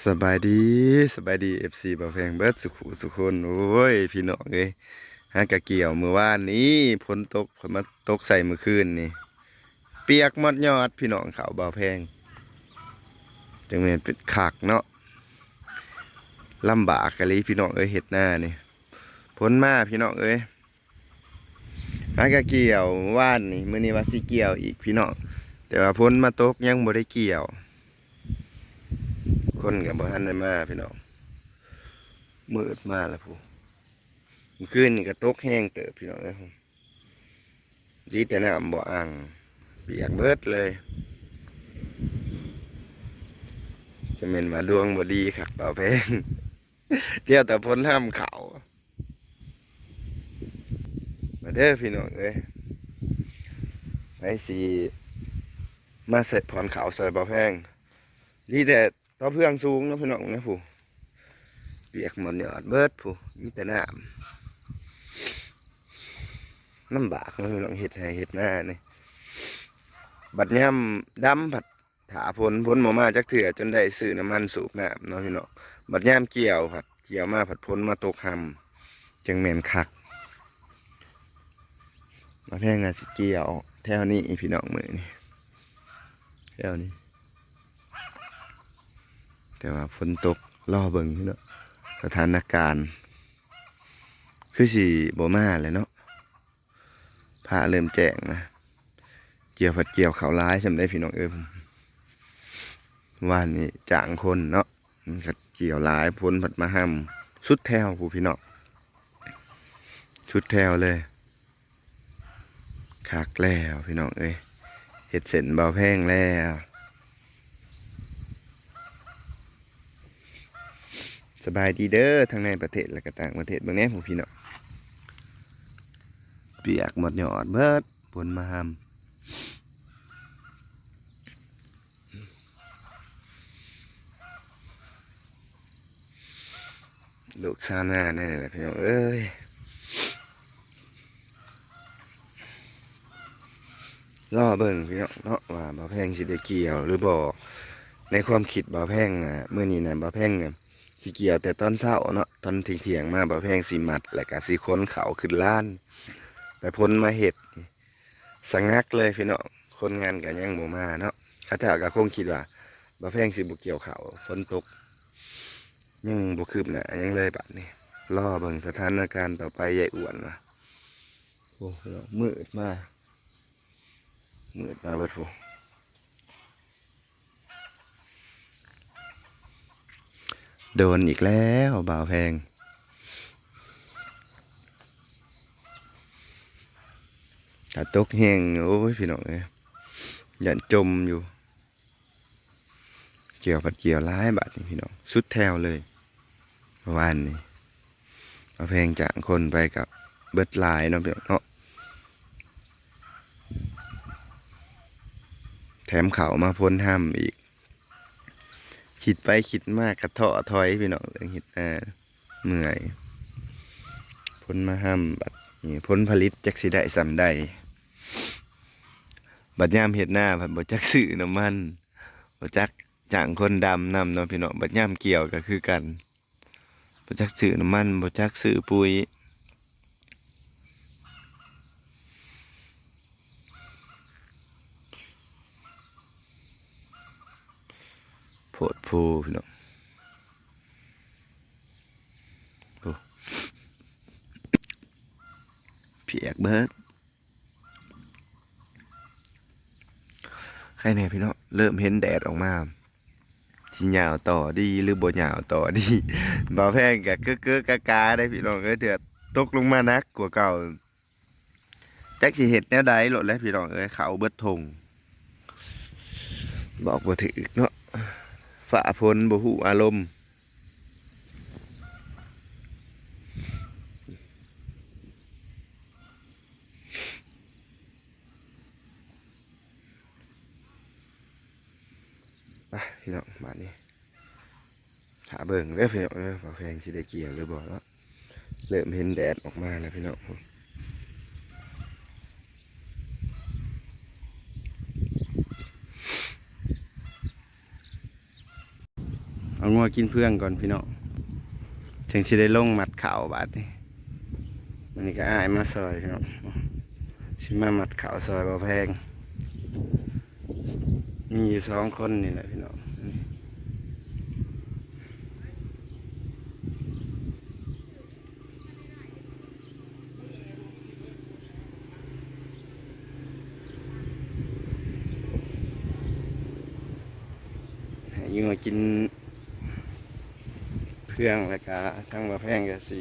สบายดีสบายดีเอฟซีบ่าวแพงเบิดสุขุสุคนโอ้ยพี่น้องเอ้ยฮากะเกี่ยวมือว่านนี้ฝนตกฝนมาตกใส่มือคืนนี่ เปียกมดยอดพี่น้องเขาบ่าวแพงจังแม่นเป็นขากเนาะลำบากกะลีพี่น้องเอ้ยเฮ็ดหน้านี่ฝนมาพี่น้องเอ้ยฮากะเกี่ยวว่านนี่มื้อนี้ว่าสิเกี่ยวอีกพี่น้องแต่ว่าฝนมาตกยังบ่ได้เกี่ยว คนกับบ้านได้มาพี่น้องมืดมาแล้วผู้เมื่นนี่ก็ตกแห้งเติบพี่น้องเลยดีแต่น้ำบ่ออ่างเปียกเบิดเลยจะเป็นมาดวงบ่ดีครับเป่าเพงเที่ยวแต่พ้นห้ามเขามาเด้อพี่น้องเอ้ยไปสีมาเสร็จพรเขาใส่เป่าแพงดีแต่ ต่อเพื่องสูงนะพี่น้องนะผู้เปียกหมดยอดเบิดผู้มีแต่น้ำลำบากนะพี่น้องเห็ดให้เห็ดหน้านี่บัดย่ำดำผัดถาพ้นพ้นหมมาจักเถื่อจนได้ซื้อน้ำมันสูบน้ำเนาะพี่น้องบัดย่ำเกี่ยวผัดเกี่ยวมาผัดพ้นมาตกหำจังแมนคักมาแพงงานสิเกี่ยวแถวนี้พี่น้องมือนี่แถวนี้ แต่ว่าฝนตกล่อเบิ่งเนาะสถานการณ์ คือสีโบมาเลยเนาะพระเริ่มแจ้งนะ เกี่ยวผัดเกี่ยวเขาร้ายจำได้พี่น้องเอ้ยผมว่านนี่จางคนเนาะมันก็เกี่ยวหลายพ้นผัดมาห้ำสุดแถวผู้พี่น้องชุดแถวเลยคักแล้วพี่น้องเอ้ยเห็ดเส้นเบาแพงแล้ว สบายดีเด้อทั้งในประเทศและก็ต่างประเทศบางแน่ผมพี่เนาะเปียกหมดหยอดเบิดผลมาหำลูกซาวนาแน่แหละพี่น้องเอ้ยล่อเบิ่งพี่น้องเนาะว่าบ่าแพงสิได้เกี่ยวหรือบ่ในความคิดบ่าแพงอะเมื่อนี้นะบ่าแพงเนี่ย สีเกี่ยวแต่ตอนเช้าเนาะตอนเที่ยงๆมาบ่แพงสีมัดแล้วก็สีค้นเขาขึ้นล้านแต่พ้นมาเห็ดสะงักเลยพี่เนาะคนงานกันยังบ่มาเนาะข้าเจ้าก็คงคิดว่าบ่แพงสิบ่เกี่ยวเขาฝนตกยังบ่คืบหน้ายังเลยบัดนี้รอเบิ่งสถานการณ์ต่อไปใหญ่อ้วนว่ะโอ้พี่น้องมืดมากมืดมาเบิดโฟ โดนอีกแล้วบ่าวแพง ถ้าตกแห้งโอ้ยพี่น้องเอ้ยยันจมอยู่ เกี่ยวผัดเกี่ยวร้ายบาดนี่พี่น้องสุดแถวเลยเมื่อวานนี้บ่าวแพงจางคนไปกับเบิดลายเนาะพี่น้องเนาะแถมเขามาพ้นห้ามอีก คิดไปคิดมากกระเทาะถอยพี่น้องเรื่องเห็ดนาเมื่อยพ้นมาห้ามบัดนี่พ้นผลิตจักสิได้สำได้บัดย่ามเห็ดหน้าผัดบ่จักซื้อน้ำมันบ่จักจางคนดำนำเนาะพี่น้องบัดย่ามเกี่ยวก็คือกันบ่จักซื้อน้ำมันบ่จักซื้อปุ๋ย ดโพพี่น้องโอ้เพียกเบิดใครเนี่ยพี่น้องเริ่มเห็นแดดออกมาที่หยาวต่อดีหรือบ่หยาวต่อดีบ่าวแพงกับเก้อเก้อกากาได้พี่น้องเอ้ยเถื่อตกลงมานักกว่าเก่าแจักสิเห็ดแนวใดโลดแล้วพี่น้องเอ้ยเขาเบิดทงบอกบ่ถึกเนาะ ฝ่าพ้นบ่หูอารมณ์ไปพี่น้องบ้านนี้ถาเบิ่งเด้อพี่น้องเด้อแพงสิได้เกี่ยวหรือบ่เนาะเริ่มเห็นแดดออกมาแล้วพี่น้องเอา งัวกินเพื่องก่อนพี่น้องถึงสิได้ลงมัดข่าวบาดนี่มันนี่ก็อายมาซอยพี่น้องสิมามัดข่าวซอยบ่แพง มีอยู่สองคนนี่แหละพี่น้องยังมากิน เพื่องแล้วก็ทั้งมาแพงก็สิ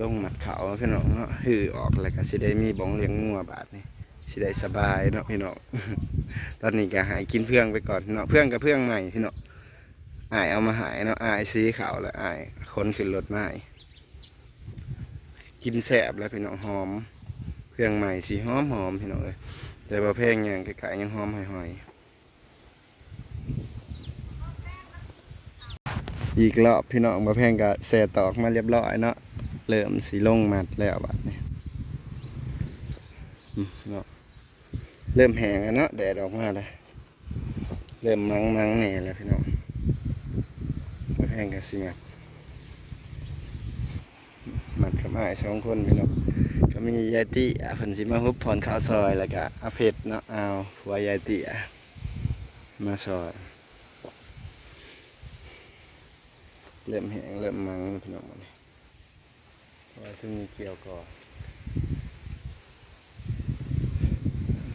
ลงหมัดเขาพี่น้องเนาะหือออกแล้วก็สิได้มีบ้องเลี้ยงงัวบาทนี่สิได้สบายเนาะพี่น้องตอนนี้ก็หายกินเพื่องไปก่อนเนาะเพื่องกับเพื่องใหม่พี่เนาะอายเอามาหายเนาะอายสีขาวแล้วอายคนขึ้นรถให้กินแสบแล้วพี่น้องหอมเพื่องใหม่สีหอมหอมพี่น้องเลยแต่ว่าเพลงอย่างไก่ๆยังหอมหอยๆ อีกรอบพี่น้องมาแพงกับแสตอกมาเรียบร้อยเนาะเริ่มสีลงมัดแล้วบัดนี้อืมเนาะเริ่มแห้งแล้วเนาะแดดออกมาแล้วเริ่มมังมังแหน่แล้วพี่น้องมาแพงกันสิงัดมัดกับอ้ายสองคนพี่น้องก็มียายติอะเพิ่นสิมาฮุบผ่อนข้าวซอยแล้วก็อาเพชรเนาะเอาผัวยายติอะมาซอย เริ่มแห้งเริ่มมังแล้วพี่น้องหมดนี้เพราะว่าซึ่งมีเกี่ยวก่อน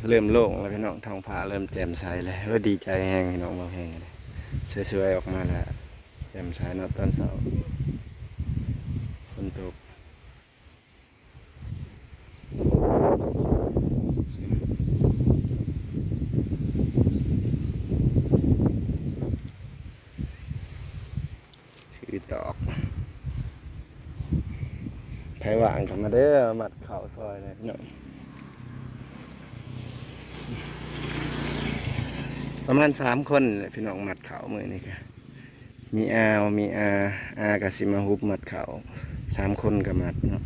เริ่มโล่งแล้วพี่น้องทองผาเริ่มแจ่มใสแล้วก็ดีใจแห้งพี่น้องเราแห้งเลยสวยๆออกมาแล้วแจ่มใสเนาะตอนเสาร์ฝนตก ถือกไผว่างกันมาเด้อมัดเข่าซอยเลยพี่น้องประมาณสามคนแหละพี่น้องมัดเขามือนี่ค่ะมีอาวมีอาอากับสิมาฮุบมัดเขาสามคนกับมัดเนาะ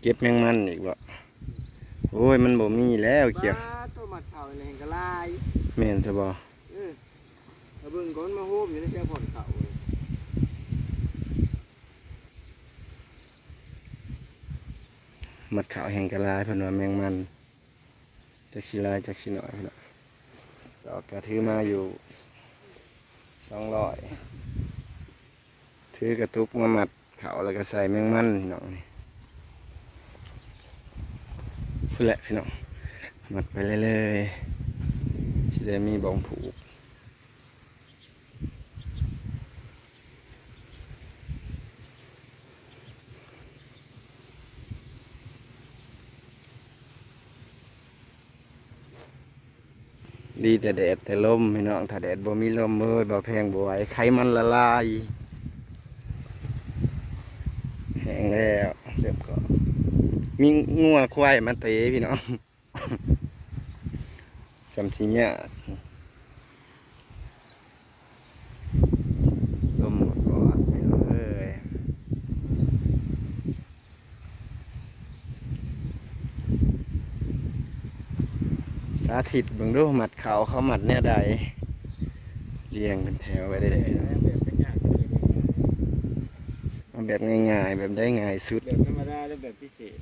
เก็บแมงมันอีกบ่ โอ้ยมันบ่มีแล้วเกี่ยวมาตัวหมัดเข่าในแห่งกะลายแม่นซะบ่เออถ้าเบิ่งก้อนมาโฮมอยู่ในแค่ผ่อนเข่าเว้ยมัดเขาแห่งกะลายเพิ่นว่าแมงมันจักสิลายจักสิน้อยพี่น้องดอกกระถือมาอยู่สองร้อยถือกระตุกมามัดเขาแล้วก็ใส่แมงมันพี่น้องนี่ พูดแหละพี่น้องมัดไปเรื่อยๆจะได้มีบองผูกดีแต่แดดแต่ลมพี่น้องถ้าแดดบ่มีลมเอ้ยบ่แพงบ่ไหวไขมันละลาย แห้งแล้วเรียบก็ มีงัวควายมาเตะพี่น้องสำชิเนี่ยลมหมดก่อนพี่น้องเอ้ยสาธิตเบิ่งดูหมัดเขาเขาหมัดเนี่ยใดเรียงเป็นแถวไว้ได้เลย แบบเป็นอย่างนี้ เอา แบบง่ายๆ แบบได้ง่ายสุด แบบธรรมดาและแบบพิเศษ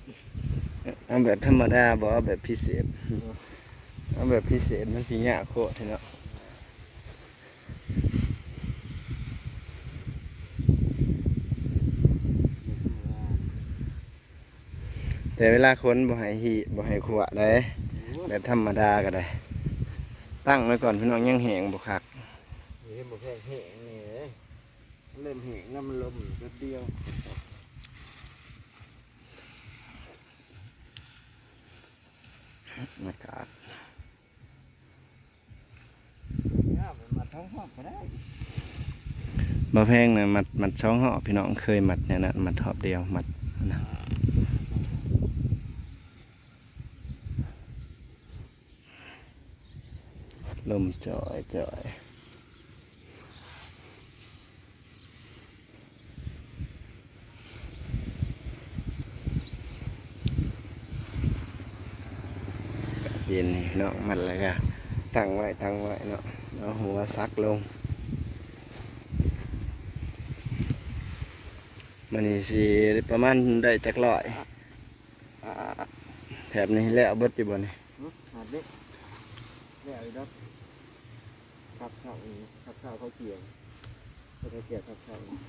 เอาแบบธรรมดาบ่เอาแบบพิเศษเอาแบบพิเศษมันสิยากโคตรเนาะแต่เวลาคนบ่ให้หีบ่ให้ขวะได้แบบธรรมดาก็ได้ ตั้งไว้ก่อนพี่น้องยังแหงบ่คักนี่บ่แพงแห้งนี่เอ้ยมัน เริ่มแห้งแล้วมันลมแป๊บเดียวอากาศเนี่ยมันมาท้องหอบก็ได้บ่แพงนะมัดมัดช่องหอบพี่น้องเคยมัดเนี่ยนะมัดหอบเดียวมัดนะลมจ่อยจ่อย เย็นนี่เนาะมันแล้วก็ตั้งไว้ตั้งไว้เนาะเอาหัวซักลงมันนี่สิประมาณได้จักร้อยอ่าแถบนี้แล้วเบิดอยู่บ่นี่หึหาดเด็กแล้วอีกแล้วขับเสาอีกขับเสาเขาเกี่ยวเขาจะเกี่ยวขับเสาอีก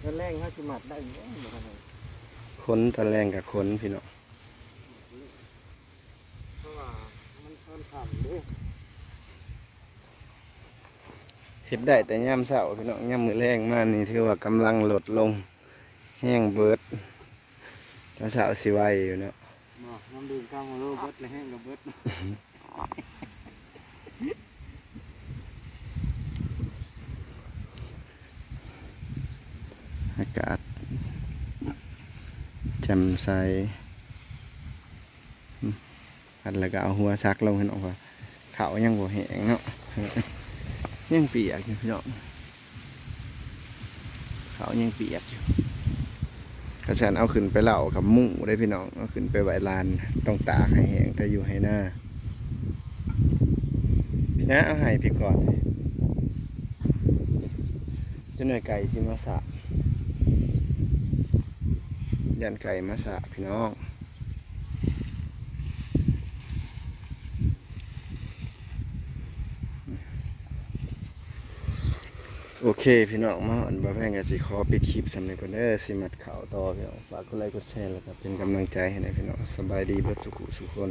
แล้วแรงเขาจะหมัดได้อยู่แล้วบ่ขนาดค้นตะแรงกับค้นพี่น้อง เพราะว่ามันค่อนข้าง เด้อเฮ็ดได้แต่ย่ำเช้าพี่น้องย่ำมือแรงมากนี่ถือว่ากำลังลดลง แห้งเบิดตอนเช้าสิไหวอยู่เนาะบ่น้ำดื่มข้าวมาโลเบิดเลยแห้งกับเบิดอากาศแจ่มใสอืม พัดแล้วก็เอาหัวซักลงให้น้องว่าเขายังบ่แห้งเนาะยังเปียกอยู่พี่น้องเขายังเปียกอยู่กระชันเอาขึ้นไปเหล่ากับมุ้งได้พี่น้องเอาขึ้นไปไว้ลานต้องตากให้แห้งถ้าอยู่ให้หน้าพี่นะเอาให้พี่ก่อนเจะหน่อยไก่สิมาสะยันไก่มาสะพี่น้อง โอเค พี่น้องมาอันบาแพงกันสิขอปิดคลิปสำเร็จก่อนเด้อสิมัดข่าวต่อพี่น้องฝากกดไลค์กดแชร์แล้วก็เป็นกำลังใจให้ในพี่น้องสบายดีเพื่อสุขุสุขคน